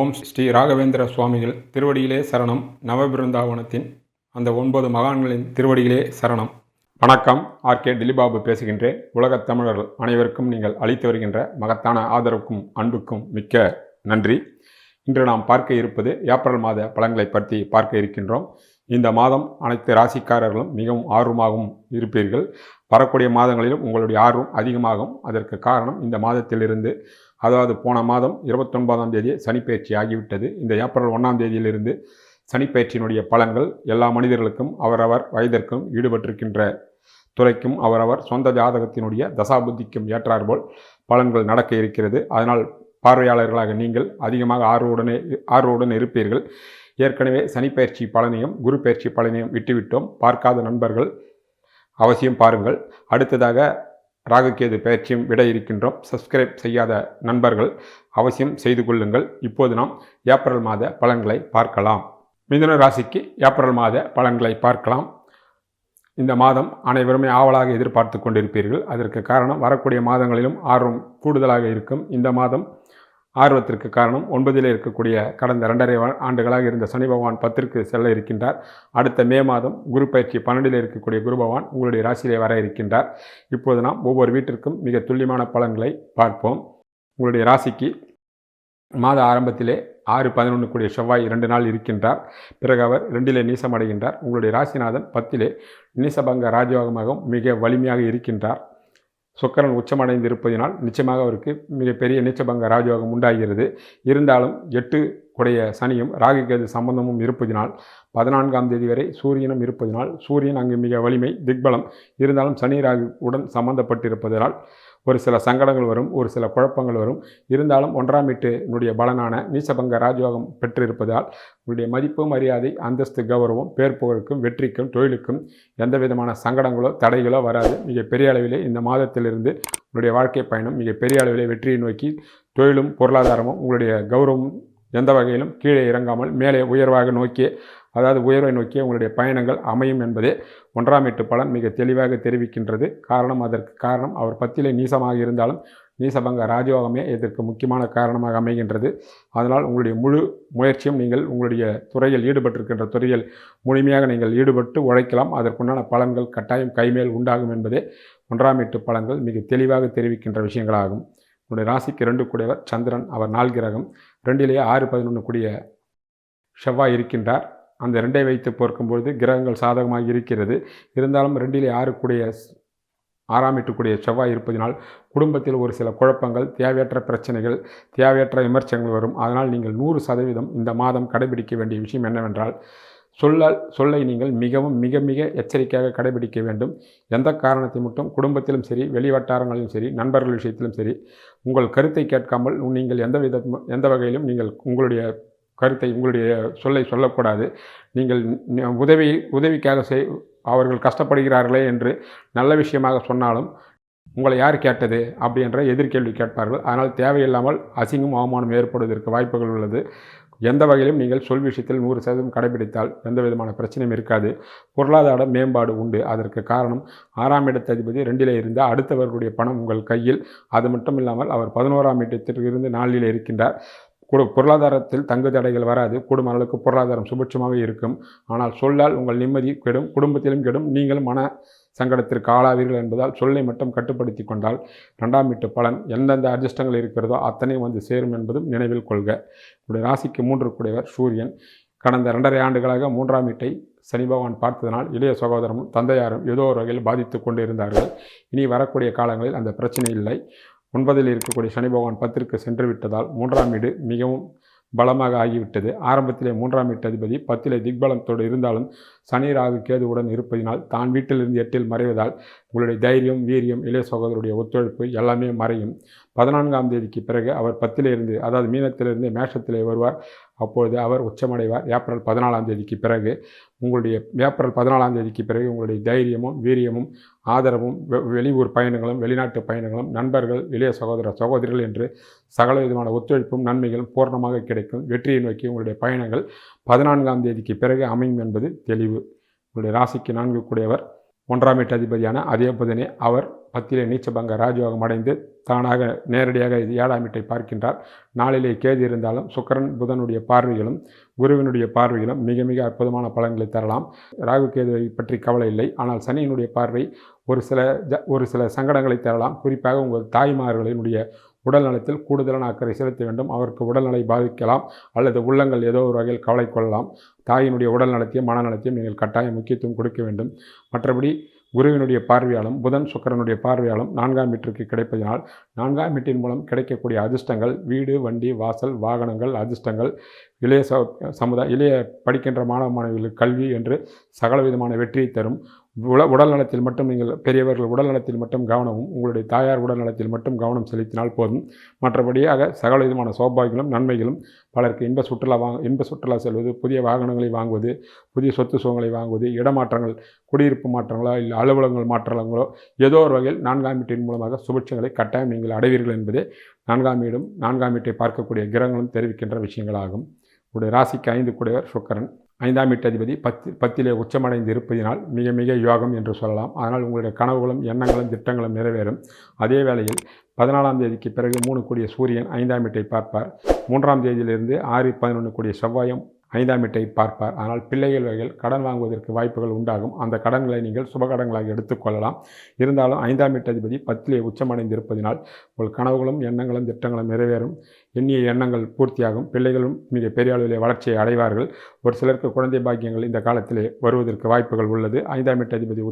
ஓம் ஸ்ரீ ராகவேந்திர சுவாமிகள் திருவடியிலே சரணம். நவபிருந்தாவனத்தின் அந்த ஒன்பது மகான்களின் திருவடியிலே சரணம். வணக்கம். ஆர்கே திலிபாபு பேசுகின்றேன் உலகத் தமிழர்கள் அனைவருக்கும் நீங்கள் அளித்து வருகின்ற மகத்தான ஆதரவுக்கும் அன்புக்கும் மிக்க நன்றி. இன்று நாம் பார்க்க இருப்பது ஏப்ரல் மாத பலன்களை பற்றி பார்க்க இருக்கின்றோம். இந்த மாதம் அனைத்து ராசிக்காரர்களும் மிகவும் ஆர்வமாகவும் இருப்பீர்கள். வரக்கூடிய மாதங்களிலும் உங்களுடைய ஆர்வம் அதிகமாகும். அதற்கு காரணம் இந்த மாதத்திலிருந்து அதாவது போன மாதம் இருபத்தொன்பதாம் தேதி சனிப்பெயர்ச்சி ஆகிவிட்டது. இந்த ஏப்ரல் ஒன்றாம் தேதியிலிருந்து சனிப்பெயர்ச்சியினுடைய பலன்கள் எல்லா மனிதர்களுக்கும் அவரவர் வயதிற்கும் ஈடுபட்டிருக்கின்ற துறைக்கும் அவரவர் சொந்த ஜாதகத்தினுடைய தசாபுத்திக்கும் ஏற்றாற்போல் பலன்கள் நடக்க இருக்கிறது. அதனால் பார்வையாளர்களாக நீங்கள் அதிகமாக ஆர்வவுடனே ஆர்வவுடன் இருப்பீர்கள். ஏற்கனவே சனிப்பெயர்ச்சி பலனையும் குரு பயிற்சி பலனையும் விட்டுவிட்டோம். பார்க்காத நண்பர்கள் அவசியம் பாருங்கள். அடுத்ததாக ராகுகேது பயிற்சியும் விட இருக்கின்றோம். சப்ஸ்கிரைப் செய்யாத நண்பர்கள் அவசியம் செய்து கொள்ளுங்கள். இப்போது நாம் ஏப்ரல் மாத பலன்களை பார்க்கலாம். மிதுன ராசிக்கு ஏப்ரல் மாத பலன்களை பார்க்கலாம். இந்த மாதம் அனைவருமே ஆவலாக எதிர்பார்த்து கொண்டிருப்பீர்கள். அதற்கு காரணம் வரக்கூடிய மாதங்களிலும் ஆர்வம் கூடுதலாக இருக்கும். இந்த மாதம் ஆர்வத்திற்கு காரணம் ஒன்பதிலே இருக்கக்கூடிய கடந்த இரண்டரை ஆண்டுகளாக இருந்த சனி பகவான் பத்திற்கு செல்ல இருக்கின்றார். அடுத்த மே மாதம் குரு பயிற்சி பன்னெண்டில் இருக்கக்கூடிய குரு பகவான் உங்களுடைய ராசியிலே வர இருக்கின்றார். இப்போது நாம் ஒவ்வொரு வீட்டிற்கும் மிக துல்லியமான பலன்களை பார்ப்போம். உங்களுடைய ராசிக்கு மாத ஆரம்பத்திலே ஆறு பதினொன்று கூடிய செவ்வாய் இரண்டு நாள் இருக்கின்றார். பிறகு அவர் ரெண்டிலே நீசமடைகின்றார். உங்களுடைய ராசிநாதன் பத்திலே நீசபங்க ராஜயோகமாகவும் மிக வலிமையாக இருக்கின்றார். சுக்கரன் உச்சமடைந்து இருப்பதினால் நிச்சயமாக அவருக்கு மிகப்பெரிய நீச்சபங்க ராஜயோகம் உண்டாகிறது. இருந்தாலும் எட்டு உடைய சனியும் ராகுகேது சம்பந்தமும் இருப்பதினால் பதினான்காம் தேதி வரை சூரியனும் இருப்பதினால் சூரியன் அங்கு மிக வலிமை திக்பலம். இருந்தாலும் சனி ராகு உடன் சம்பந்தப்பட்டிருப்பதனால் ஒரு சில சங்கடங்கள் வரும் ஒரு சில குழப்பங்கள் வரும். இருந்தாலும் ஒன்றாம் வீட்டினுடைய பலனான நீசபங்க ராஜயோகம் பெற்றிருப்பதால் உங்களுடைய மதிப்பு மரியாதை அந்தஸ்து கௌரவம் பேர் புகழுக்கும் வெற்றிக்கும் தொழிலுக்கும் எந்த விதமான சங்கடங்களோ தடைகளோ வராது. மிக பெரிய அளவிலே இந்த மாதத்திலிருந்து உங்களுடைய வாழ்க்கை பயணம் மிக பெரிய அளவிலே வெற்றியை நோக்கி தொழிலும் பொருளாதாரமும் உங்களுடைய கௌரவம் எந்த வகையிலும் கீழே இறங்காமல் மேலே உயர்வாக நோக்கி அதாவது உயர்வை நோக்கி உங்களுடைய பயணங்கள் அமையும் என்பதே ஒன்றாம் எட்டு பலன் மிக தெளிவாக தெரிவிக்கின்றது. காரணம் அதற்கு காரணம் அவர் பத்திலே நீசமாக இருந்தாலும் நீசபங்க ராஜயோகமே இதற்கு முக்கியமான காரணமாக அமைகின்றது. அதனால் உங்களுடைய முழு முயற்சியும் நீங்கள் உங்களுடைய துறையில் ஈடுபட்டிருக்கின்ற துறையில் முழுமையாக நீங்கள் ஈடுபட்டு உழைக்கலாம். அதற்குண்டான பலன்கள் கட்டாயம் கைமேல் உண்டாகும் என்பதே ஒன்றாம் எட்டு பலன்கள் மிக தெளிவாக தெரிவிக்கின்ற விஷயங்களாகும். உன்னுடைய ராசிக்கு ரெண்டு கூடியவர் சந்திரன் அவர் நாள் கிரகம். ரெண்டிலேயே ஆறு பதினொன்று கூடிய செவ்வாய் இருக்கின்றார். அந்த ரெண்டை வைத்து பார்க்கும்பொழுது கிரகங்கள் சாதகமாக இருக்கிறது. இருந்தாலும் ரெண்டிலே ஆறு கூடிய ஆறாமிட்டுக்கூடிய ஆறாம் எட்டுக்குடிய செவ்வாய் இருப்பதினால் குடும்பத்தில் ஒரு சில குழப்பங்கள் தேவையற்ற பிரச்சனைகள் தேவையற்ற விமர்சனங்கள் வரும். அதனால் நீங்கள் நூறு சதவீதம் இந்த மாதம் கடைபிடிக்க வேண்டிய விஷயம் என்னவென்றால் சொல்லால் சொல்லை நீங்கள் மிகவும் மிக மிக எச்சரிக்கையாக கடைபிடிக்க வேண்டும். எந்த காரணத்தை மட்டும் குடும்பத்திலும் சரி வெளி வட்டாரங்களிலும் சரி நண்பர்கள் விஷயத்திலும் சரி உங்கள் கருத்தை கேட்காமல் நீங்கள் எந்த வித எந்த வகையிலும் நீங்கள் உங்களுடைய கருத்தை உங்களுடைய சொல்லை சொல்லக்கூடாது. நீங்கள் உதவி உதவிக்காக செய் அவர்கள் கஷ்டப்படுகிறார்களே என்று நல்ல விஷயமாக சொன்னாலும் உங்களை யார் கேட்டது அப்படி என்ற எதிர்கேள்வி கேட்பார்கள். அதனால் தேவையில்லாமல் அசிங்கம் அவமானம் ஏற்படுவதற்கு வாய்ப்புகள் உள்ளது. எந்த வகையிலும் நீங்கள் சொல் விஷயத்தில் நூறு சதவீதம் கடைபிடித்தால் எந்த விதமான பிரச்சனையும் இருக்காது. பொருளாதார மேம்பாடு உண்டு. அதற்கு காரணம் ஆறாம் இடத்ததிபதி ரெண்டிலே இருந்தால் அடுத்தவர்களுடைய பணம் உங்கள் கையில். அது மட்டும் இல்லாமல் அவர் பதினோராம் இடத்திற்கு இருந்து நாளில் இருக்கின்றார். கூட பொருளாதாரத்தில் தங்கு தடைகள் வராது. கூடும் அளவுக்கு பொருளாதாரம் சுபிட்சமாக இருக்கும். ஆனால் சொல்லால் உங்கள் நிம்மதி கெடும் குடும்பத்திலும் கெடும். நீங்களும் மன சங்கடத்திற்கு ஆளாவீர்கள் என்பதால் சொல்லை மட்டும் கட்டுப்படுத்தி கொண்டால் ரெண்டாம் வீட்டு பலன் எந்தெந்த அட்ஜஸ்டங்கள் இருக்கிறதோ அத்தனை வந்து சேரும் என்பதும் நினைவில் கொள்க. உங்களுடைய ராசிக்கு மூன்று கூடியவர். சூரியன் கடந்த இரண்டரை ஆண்டுகளாக மூன்றாம் வீட்டை சனி பகவான் பார்த்ததனால் இளைய சகோதரமும் தந்தையாரும் ஏதோ ஒரு வகையில் பாதித்து கொண்டு இருந்தார்கள் இனி வரக்கூடிய காலங்களில் அந்த பிரச்சனை இல்லை. ஒன்பதில் இருக்கக்கூடிய சனி பகவான் பத்திற்கு சென்று விட்டதால் மூன்றாம் வீடு மிகவும் பலமாக ஆகிவிட்டது. ஆரம்பத்திலே மூன்றாம் வீட்டு அதிபதி பத்திலே திக்பலத்தோடு இருந்தாலும் சனி ராகு கேதுவுடன் இருப்பதினால் தான் வீட்டிலிருந்து எட்டில் மறைவதால் உங்களுடைய தைரியம் வீரியம் இளைய சகோதரருடைய ஒத்துழைப்பு எல்லாமே மறையும். பதினான்காம் தேதிக்கு பிறகு அவர் பத்திலிருந்து அதாவது மீனத்திலிருந்து மேஷத்திலே வருவார். அப்பொழுது அவர் உச்சமடைவார். ஏப்ரல் பதினாலாம் தேதிக்கு பிறகு உங்களுடைய ஏப்ரல் பதினாலாம் தேதிக்கு பிறகு உங்களுடைய தைரியமும் வீரியமும் ஆதரவும் வெ- வெளியூர் பயணங்களும் வெளிநாட்டு பயணங்களும் நண்பர்கள் இளைய சகோதர சகோதரிகள் என்று சகல விதமான ஒத்துழைப்பும் நன்மைகளும் பூர்ணமாக கிடைக்கும். வெற்றியை நோக்கி உங்களுடைய பயணங்கள் பதினான்காம் தேதிக்கு பிறகு அமையும் என்பது தெளிவு. உங்களுடைய ராசிக்கு நான்கு கூடியவர். ஒன்றாம் வீட்டு அதிபதியான அதே புதனே அவர் பத்திலே நீச்சபங்க ராஜயோகம் அடைந்து தானாக நேரடியாக ஏழாம் வீட்டை பார்க்கின்றார். நாளிலே கேது இருந்தாலும் சுக்கரன் புதனுடைய பார்வைகளும் குருவினுடைய பார்வைகளும் மிக மிக அற்புதமான பலன்களை தரலாம். ராகு கேதுவை பற்றி கவலை இல்லை. ஆனால் சனியினுடைய பார்வை ஒரு சில ஜ ஒரு சில சங்கடங்களை தரலாம். குறிப்பாக உங்கள் தாய்மார்களினுடைய உடல் நலத்தில் கூடுதலான அக்கறை செலுத்த வேண்டும். அவருக்கு உடல்நலை பாதிக்கலாம் அல்லது உள்ளங்கள் ஏதோ ஒரு வகையில் கவலை கொள்ளலாம். தாயினுடைய உடல் நலத்தையும் மனநலத்தையும் நீங்கள் கட்டாயம் முக்கியத்துவம் கொடுக்க வேண்டும். மற்றபடி குருவினுடைய பார்வையாலும் புதன் சுக்கரனுடைய பார்வையாலும் நான்காம் வீட்டிற்கு கிடைப்பதனால் நான்காம் வீட்டின் மூலம் கிடைக்கக்கூடிய அதிர்ஷ்டங்கள் வீடு வண்டி வாசல் வாகனங்கள் அதிர்ஷ்டங்கள் இளைய ச சமுதாய இளைய படிக்கின்ற மாணவ மாணவிகளுக்கு கல்வி என்று சகல விதமான வெற்றியை தரும். உல உடல் நலத்தில் மட்டும் நீங்கள் பெரியவர்கள் உடல் நலத்தில் மட்டும் கவனமும் உங்களுடைய தாயார் உடல் நலத்தில் மட்டும் கவனம் செலுத்தினால் போதும். மற்றபடியாக சகல விதமான சௌபாகியங்களும் நன்மைகளும் பலருக்கு இன்ப சுற்றுலா வாங்க இன்ப சுற்றுலா செல்வது புதிய வாகனங்களை வாங்குவது புதிய சொத்து சுகங்களை வாங்குவது இடமாற்றங்கள் குடியிருப்பு மாற்றங்களோ இல்லை அலுவலகங்கள் மாற்றங்களோ ஏதோ ஒரு வகையில் நான்காம் வீட்டின் மூலமாக சுபிட்சங்களை கட்டாயம் நீங்கள் அடைவீர்கள் என்பதே நான்காம் வீடும் நான்காம் வீட்டை பார்க்கக்கூடிய கிரகங்களும் தெரிவிக்கின்ற விஷயங்களாகும். உடைய ராசிக்கு ஐந்து கூடியவர் சுக்கரன். ஐந்தாம் வீட்டதிபதி பத்து பத்திலே உச்சமடைந்து இருப்பதினால் மிக மிக யோகம் என்று சொல்லலாம். அதனால் உங்களுடைய கனவுகளும் எண்ணங்களும் திட்டங்களும் நிறைவேறும். அதே வேளையில் பதினாலாம் தேதிக்கு பிறகு மூணு கூடிய சூரியன் ஐந்தாம் வீட்டை பார்ப்பார். மூன்றாம் தேதியிலிருந்து ஆறு பதினொன்று கூடிய செவ்வாயம் ஐந்தாம் வீட்டை பார்ப்பார். ஆனால் பிள்ளைகள் வகையில் கடன் வாங்குவதற்கு வாய்ப்புகள் உண்டாகும். அந்த கடன்களை நீங்கள் சுபகடங்களாக எடுத்துக்கொள்ளலாம் இருந்தாலும் ஐந்தாம் வீட்டு அதிபதி பத்திலே உச்சமடைந்திருப்பதினால் உங்கள் கனவுகளும் எண்ணங்களும் திட்டங்களும் நிறைவேறும். எண்ணிய எண்ணங்கள் பூர்த்தியாகும். பிள்ளைகளும் மிக பெரிய அளவிலே வளர்ச்சியை அடைவார்கள். ஒரு சிலருக்கு குழந்தை பாக்கியங்கள் இந்த காலத்திலே வருவதற்கு வாய்ப்புகள் உள்ளது. ஐந்தாம் வீட்டு அதிபதி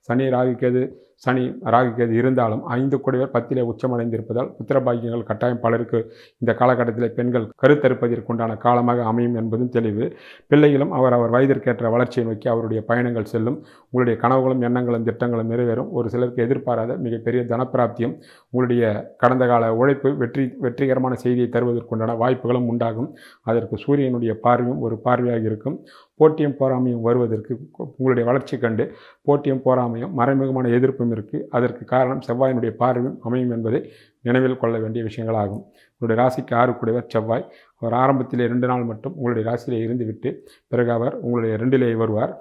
சனி ராகுக்கேது சனி ராகுகேது இருந்தாலும் ஐந்து கொடிவர் பத்திலே உச்சமடைந்திருப்பதால் புத்திரபாகியங்கள் கட்டாயம் பலருக்கு இந்த காலகட்டத்தில் பெண்கள் கருத்தரிப்பதற்குண்டான காலமாக அமையும் என்பதும் தெளிவு. பிள்ளைகளும் அவர் அவர் வயதிற்கேற்ற வளர்ச்சியை நோக்கி அவருடைய பயணங்கள் செல்லும். உங்களுடைய கனவுகளும் எண்ணங்களும் திட்டங்களும் நிறைவேறும். ஒரு சிலருக்கு எதிர்பாராத மிகப்பெரிய தனப்பிராப்தியும் உங்களுடைய கடந்த கால உழைப்பு வெற்றி வெற்றிகரமான செய்தியை தருவதற்குண்டான வாய்ப்புகளும் உண்டாகும். அதற்கு சூரியனுடைய பார்வையும் ஒரு பார்வையாக இருக்கும். போட்டியும் போராமையும் வருவதற்கு உங்களுடைய வளர்ச்சி கண்டு போட்டியும் போராமையும் மறைமுகமான எதிர்ப்பும் இருக்குது அதற்கு காரணம் செவ்வாயினுடைய பார்வையும் அமையும் என்பதை நினைவில் கொள்ள வேண்டிய விஷயங்களாகும். உங்களுடைய ராசிக்கு ஆறு கூடியவர் செவ்வாய். அவர் ஆரம்பத்திலே ரெண்டு நாள் மட்டும் உங்களுடைய ராசியிலே இருந்துவிட்டு பிறகு அவர் உங்களுடைய ரெண்டிலே வருவார்.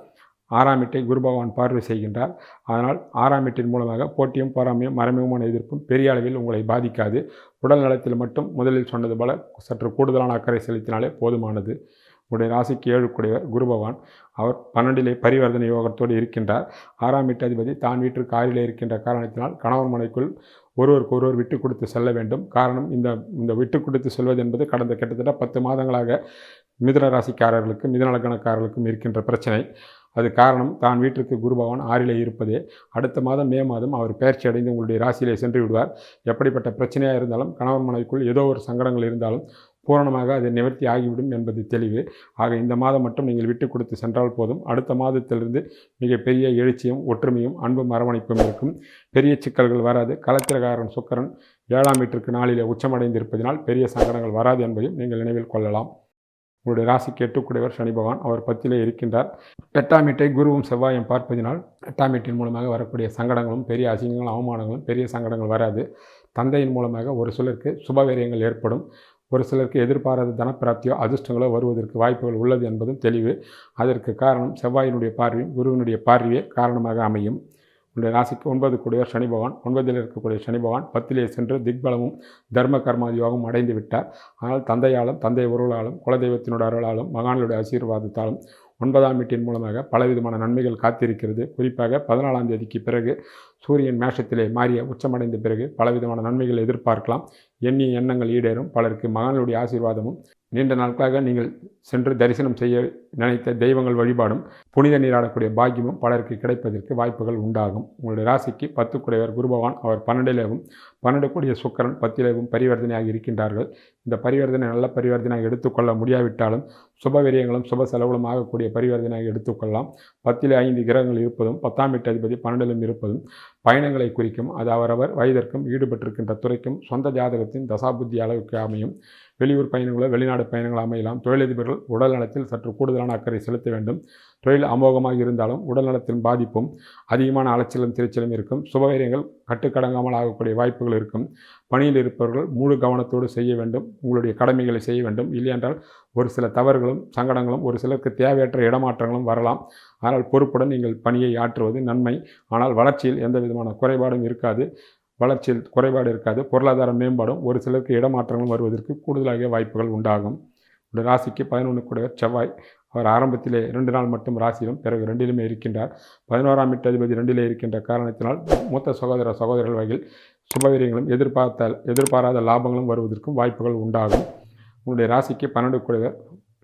ஆறாம் வீட்டை குரு பகவான் பார்வை செய்கின்றார். அதனால் ஆறாம் மூலமாக போட்டியும் பொறாமையும் மறைமுகமான எதிர்ப்பும் பெரிய அளவில் உங்களை பாதிக்காது. உடல் நலத்தில் மட்டும் முதலில் சொன்னது போல சற்று கூடுதலான அக்கறை செலுத்தினாலே போதுமானது. உடைய ராசிக்கு ஏழு கூடியவர் குரு பகவான் அவர் பன்னெண்டிலே பரிவர்த்தனை யோகத்தோடு இருக்கின்றார். ஆறாம் வீட்டாதிபதி தான் வீட்டு ஆறிலே இருக்கின்ற காரணத்தினால் கணவன் மனைக்குள் ஒருவருக்கு ஒருவர் விட்டு கொடுத்து செல்ல வேண்டும். காரணம் இந்த இந்த விட்டு கொடுத்து செல்வது என்பது கடந்த கிட்டத்தட்ட பத்து மாதங்களாக மிதுன ராசிக்காரர்களுக்கும் மிதனலக்கணக்காரர்களுக்கும் இருக்கின்ற பிரச்சனை. அது காரணம் தான் வீட்டிற்கு குரு பகவான் ஆறிலே இருப்பதே. அடுத்த மாதம் மே மாதம் அவர் பயிற்சி அடைந்து உங்களுடைய ராசியிலே சென்று விடுவார். எப்படிப்பட்ட பிரச்சனையாக இருந்தாலும் கணவன் மனைவிக்குள் ஏதோ ஒரு சங்கடங்கள் இருந்தாலும் பூரணமாக அது நிவர்த்தி ஆகிவிடும் என்பது தெளிவு. ஆக இந்த மாதம் மட்டும் நீங்கள் விட்டு கொடுத்து சென்றால் போதும். அடுத்த மாதத்திலிருந்து மிகப்பெரிய எழுச்சியும் ஒற்றுமையும் அன்பும் அரவணைப்பும் இருக்கும். பெரிய சிக்கல்கள் வராது. கலத்திரகாரன் சுக்கரன் ஏழாம் வீட்டிற்கு நாளிலே உச்சமடைந்திருப்பதினால் பெரிய சங்கடங்கள் வராது என்பதையும் நீங்கள் நினைவில் கொள்ளலாம். உங்களுடைய ராசிக்கு எட்டுக்குடையவர் சனி பகவான். அவர் பத்திலே இருக்கின்றார். எட்டாம் வீட்டை குருவும் செவ்வாயும் பார்ப்பதினால் எட்டாம் வீட்டின் மூலமாக வரக்கூடிய சங்கடங்களும் பெரிய அசிங்கங்களும் அவமானங்களும் பெரிய சங்கடங்கள் வராது. தந்தையின் மூலமாக ஒரு சிலருக்கு சுபவீரியங்கள் ஏற்படும். ஒரு சிலருக்கு எதிர்பாராத தனப்பிராப்தியோ அதிர்ஷ்டங்களோ வருவதற்கு வாய்ப்புகள் உள்ளது என்பதும் தெளிவு. அதற்கு காரணம் செவ்வாயினுடைய பார்வையும் குருவினுடைய பார்வையே காரணமாக அமையும். உங்களுடைய ராசிக்கு ஒன்பது கூடிய சனி பகவான் ஒன்பதில் இருக்கக்கூடிய சனி பகவான் பத்திலே சென்று திக்பலமும் தர்ம கர்மாதியோகம் அடைந்து விட்டார். ஆனால் தந்தையாலும் தந்தை உருளாலும் குலதெய்வத்தினுடைய அருளாலும் மகான்களுடைய ஆசீர்வாதத்தாலும் ஒன்பதாம் வீட்டின் மூலமாக பலவிதமான நன்மைகள் காத்திருக்கிறது. குறிப்பாக பதினாலாம் தேதிக்கு பிறகு சூரியன் மேஷத்திலே மாறிய உச்சமடைந்த பிறகு பலவிதமான நன்மைகள் எதிர்பார்க்கலாம். எண்ணிய எண்ணங்கள் ஈடேறும். பலருக்கு மகனுடைய ஆசீர்வாதமும். நீண்ட நாட்களாக நீங்கள் சென்று தரிசனம் செய்ய நினைத்த தெய்வங்கள் வழிபாடும் புனித நீராடக்கூடிய பாக்கியமும் பலருக்கு கிடைப்பதற்கு வாய்ப்புகள் உண்டாகும். உங்களுடைய ராசிக்கு பத்து குடையவர் குருபவான் அவர் பன்னெண்டிலேவும் பன்னெண்டு கூடிய சுக்கரன் பத்திலேவும் பரிவர்த்தனையாக இருக்கின்றார்கள். இந்த பரிவர்த்தனை நல்ல பரிவர்த்தனையாக எடுத்துக்கொள்ள முடியாவிட்டாலும் சுப விரயங்களும் சுப செலவுகளும் ஆகக்கூடிய பரிவர்த்தனையாக எடுத்துக்கொள்ளலாம். பத்திலே ஐந்து கிரகங்கள் இருப்பதும் பத்தாம் வீட்டு அதிபதி பன்னெண்டிலும் இருப்பதும் பயணங்களை குறிக்கும் அது அவரவர் வயதிற்கும் ஈடுபட்டிருக்கின்ற துறைக்கும் சொந்த ஜாதகத்தின் தசாபுத்தி அளவுக்கு அமையும். வெளியூர் பயணங்களோ வெளிநாடு பயணங்களோ அமையலாம். தொழிலதிபர்கள் உடல் நலத்தில் சற்று கூடுதல் கூடுதலான அக்கறை செலுத்த வேண்டும். தொழில் அமோகமாக இருந்தாலும் உடல்நலத்தின் பாதிப்பும் அதிகமான அலைச்சலும் திருச்சலும் இருக்கும். சுபகாரியங்கள் கட்டுக்கடங்காமல் ஆகக்கூடிய வாய்ப்புகள் இருக்கும். பணியில் இருப்பவர்கள் முழு கவனத்தோடு செய்ய வேண்டும். உங்களுடைய கடமைகளை செய்ய வேண்டும். இல்லையென்றால் ஒரு சில தவறுகளும் சங்கடங்களும் ஒரு சிலருக்கு தேவையற்ற இடமாற்றங்களும் வரலாம். ஆனால் பொறுப்புடன் நீங்கள் பணியை ஆற்றுவது நன்மை. ஆனால் வளர்ச்சியில் எந்த விதமான குறைபாடும் இருக்காது. வளர்ச்சியில் குறைபாடு இருக்காது. பொருளாதார மேம்பாடும் ஒரு சிலருக்கு இடமாற்றங்களும் வருவதற்கு கூடுதலாக வாய்ப்புகள் உண்டாகும். ஒரு ராசிக்கு பதினொன்று கூட செவ்வாய் அவர் ஆரம்பத்திலே ரெண்டு நாள் மட்டும் ராசியிலும் பிறகு ரெண்டிலுமே இருக்கின்றார். பதினோராம் எட்டு அதிபதி ரெண்டிலே இருக்கின்ற காரணத்தினால் மூத்த சகோதர சகோதரர்கள் வகையில் சுபவீரியங்களும் எதிர்பார்த்த எதிர்பாராத லாபங்களும் வருவதற்கும் வாய்ப்புகள் உண்டாகும். உங்களுடைய ராசிக்கு பன்னெண்டு குழுவர்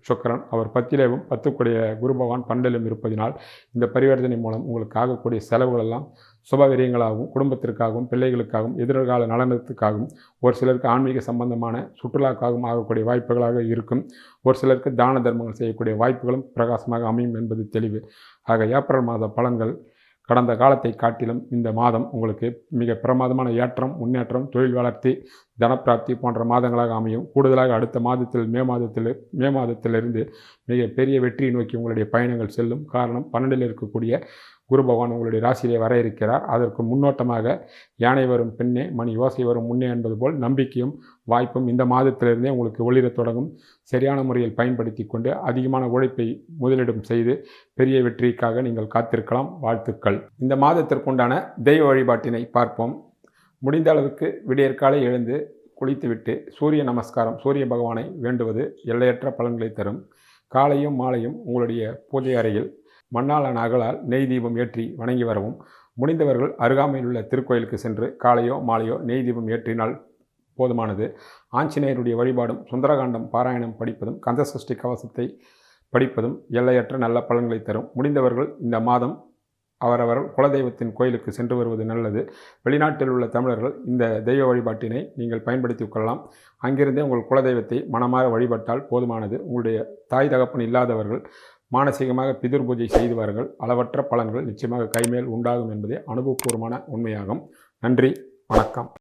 சுக்கரன் அவர் பத்திலேவும் பத்துக்குடைய குரு பகவான் இருப்பதினால் இந்த பரிவர்த்தனை மூலம் உங்களுக்கு ஆகக்கூடிய செலவுகள் எல்லாம் சுபவிரியங்களாகவும் குடும்பத்திற்காகவும் பிள்ளைகளுக்காகவும் எதிர்கால நலனத்துக்காகவும் ஒரு சிலருக்கு ஆன்மீக சம்பந்தமான சுற்றுலாக்காகவும் ஆகக்கூடிய வாய்ப்புகளாக இருக்கும். ஒரு சிலருக்கு தான தர்மங்கள் செய்யக்கூடிய வாய்ப்புகளும் பிரகாசமாக அமையும் என்பது தெளிவு. ஆக ஏப்ரல் மாத பலன்கள் கடந்த காலத்தை காட்டிலும் இந்த மாதம் உங்களுக்கு மிக பிரமாதமான ஏற்றம் முன்னேற்றம் தொழில் வளர்ச்சி தனப்பிராப்தி போன்ற மாதங்களாக அமையும். கூடுதலாக அடுத்த மாதத்தில் மே மாதத்தில் மே மாதத்திலிருந்து மிக பெரிய வெற்றியை நோக்கி உங்களுடைய பயணங்கள் செல்லும். காரணம் பன்னெண்டில் இருக்கக்கூடிய குரு பகவான் உங்களுடைய ராசியிலே வர இருக்கிறார். அதற்கு முன்னோட்டமாக யானை வரும் பெண்ணே மணி யோசை வரும் முன்னே என்பது போல் நம்பிக்கையும் வாய்ப்பும் இந்த மாதத்திலிருந்தே உங்களுக்கு ஒளிரத் தொடங்கும். சரியான முறையில் பயன்படுத்தி கொண்டு அதிகமான உழைப்பை முதலிடம் செய்து பெரிய வெற்றிக்காக நீங்கள் காத்திருக்கலாம். வாழ்த்துக்கள். இந்த மாதத்திற்குண்டான தெய்வ வழிபாட்டினை பார்ப்போம். முடிந்த அளவுக்கு விடியற்காலை எழுந்து குளித்துவிட்டு சூரிய நமஸ்காரம் சூரிய பகவானை வேண்டுவது எல்லையற்ற பலன்களை தரும். காலையும் மாலையும் உங்களுடைய பூஜை அறையில் மண்ணாலான அகலால் நெய் தீபம் ஏற்றி வணங்கி வரவும். முடிந்தவர்கள் அருகாமையில் உள்ள திருக்கோயிலுக்கு சென்று காலையோ மாலையோ நெய் தீபம் ஏற்றினால் போதுமானது. ஆஞ்சநேயருடைய வழிபாடும் சுந்தரகாண்டம் பாராயணம் படிப்பதும் கந்தசஷ்டி கவசத்தை படிப்பதும் எல்லையற்ற நல்ல பலன்களை தரும். முடிந்தவர்கள் இந்த மாதம் அவரவர் குலதெய்வத்தின் கோயிலுக்கு சென்று வருவது நல்லது. வெளிநாட்டில் உள்ள தமிழர்கள் இந்த தெய்வ வழிபாட்டினை நீங்கள் பயன்படுத்தி கொள்ளலாம். அங்கிருந்தே உங்கள் குலதெய்வத்தை மனமாற வழிபட்டால் போதுமானது. உங்களுடைய தாய் தகப்பன் இல்லாதவர்கள் மானசீகமாக பிதிர் பூஜை செய்துவார்கள். அளவற்ற பலன்கள் நிச்சயமாக கைமேல் உண்டாகும் என்பதே அனுபவபூர்வமான உண்மையாகும். நன்றி வணக்கம்.